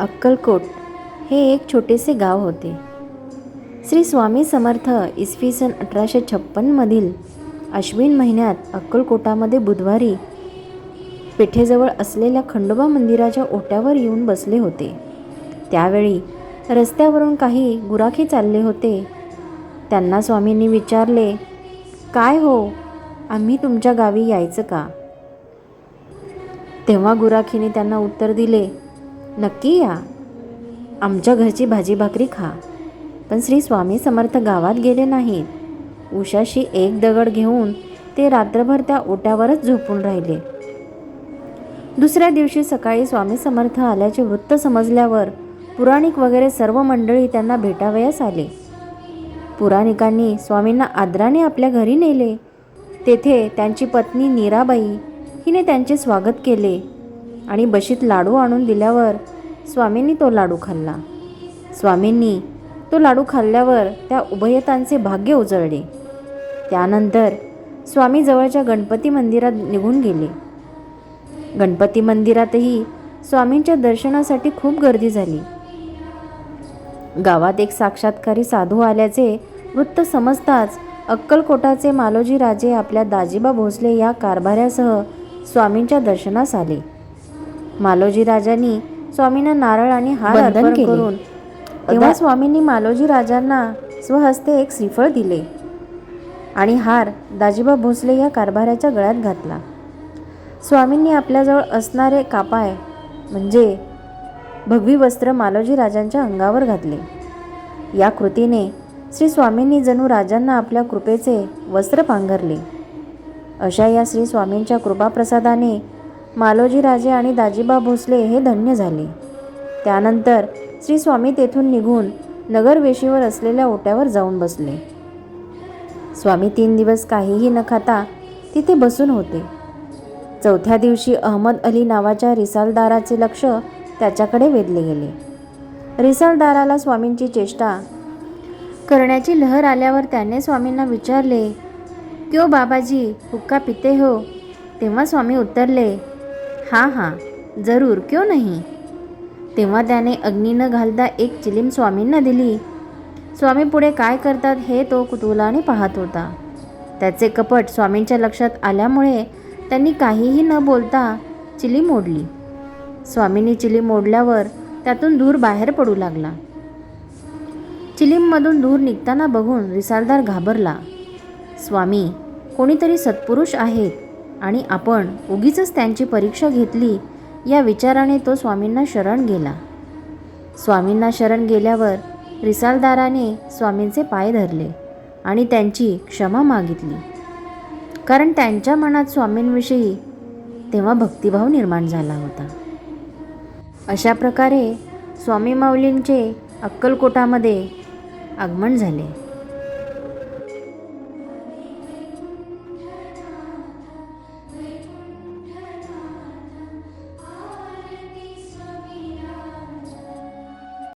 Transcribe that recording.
अक्कलकोट हे एक छोटेसे गाव होते. श्री स्वामी समर्थ इसवी सन अठराशे छप्पनमधील अश्विन महिन्यात अक्कलकोटामध्ये बुधवारी पेठेजवळ असलेल्या खंडोबा मंदिराच्या ओट्यावर येऊन बसले होते. त्यावेळी रस्त्यावरून काही गुराखी चालले होते. त्यांना स्वामींनी विचारले काय हो? आम्ही तुमच्या गावी यायचं का? तेव्हा गुराखीने त्यांना उत्तर दिले नक्की या. आमच्या घरची भाजी भाकरी खा. पण श्री स्वामी समर्थ गावात गेले नाहीत. उषाशी एक दगड घेऊन ते रात्रभर त्या ओट्यावरच झोपून राहिले. दुसऱ्या दिवशी सकाळी स्वामी समर्थ आल्याचे वृत्त समजल्यावर पुराणिक वगैरे सर्व मंडळी त्यांना भेटावयास आले. पुराणिकांनी स्वामींना आदराने आपल्या घरी नेले. तेथे त्यांची पत्नी नीराबाई हिने त्यांचे स्वागत केले आणि बशीत लाडू आणून दिल्यावर स्वामींनी तो लाडू खाल्ला. स्वामींनी तो लाडू खाल्ल्यावर त्या उभयतांचे भाग्य उजळले. त्यानंतर स्वामी जवळच्या गणपती मंदिरात निघून गेले. गणपती मंदिरातही स्वामींच्या दर्शनासाठी खूप गर्दी झाली. गावात एक साक्षात्कारी साधू आल्याचे वृत्त समजताच अक्कलकोटाचे मालोजी राजे आपल्या दाजीबा भोसले या कारभाऱ्यासह स्वामींच्या दर्शनास आले. मालोजी राजांनी स्वामींना नारळ आणि हार अर्पण. करून तेव्हा स्वामींनी मालोजी राजांना स्वहस्ते एक श्रीफळ दिले आणि हार दाजिबा भोसले या कारभाऱ्याच्या गळ्यात घातला. स्वामींनी आपल्याजवळ असणारे कापाय म्हणजे भगवी वस्त्र मालोजी राजांच्या अंगावर घातले. या कृतीने श्री स्वामींनी जणू राजांना आपल्या कृपेचे वस्त्र पांघरले. अशा या श्री स्वामींच्या कृपाप्रसादाने मालोजी राजे आणि दाजीबा भोसले हे धन्य झाले. त्यानंतर श्री स्वामी तेथून निघून नगरवेशीवर असलेल्या ओट्यावर जाऊन बसले. स्वामी तीन दिवस काहीही न खाता तिथे बसून होते. चौथ्या दिवशी अहमद अली नावाच्या रिसालदाराचे लक्ष त्याच्याकडे वेधले गेले. रिसालदाराला स्वामींची चेष्टा करण्याची लहर आल्यावर त्याने स्वामींना विचारले क्यो बाबाजी हुक्का पिते हो? तेव्हा स्वामी उत्तरले हां हां जरूर क्यों नाही? तेव्हा त्याने अग्नी न घालता एक चिलीम स्वामींना दिली. स्वामी पुढे काय करतात हे तो कुतूहलाने पाहत होता. त्याचे कपट स्वामींच्या लक्षात आल्यामुळे त्यांनी काहीही न बोलता चिली मोडली स्वामींनी चिली मोडल्यावर त्यातून धूर बाहेर पडू लागला. चिलीममधून धूर निघताना बघून रिसालदार घाबरला. स्वामी कोणीतरी सत्पुरुष आहेत. आणि आपण उगीच त्यांची परीक्षा घेतली या विचाराने तो स्वामींना शरण गेला. स्वामींना शरण गेल्यावर रिसालदाराने स्वामींचे पाय धरले आणि त्यांची क्षमा मागितली. कारण त्यांच्या मनात स्वामींविषयी तेव्हा भक्तिभाव निर्माण झाला होता. अशा प्रकारे स्वामी माऊलींचे अक्कलकोटामध्ये आगमन झाले.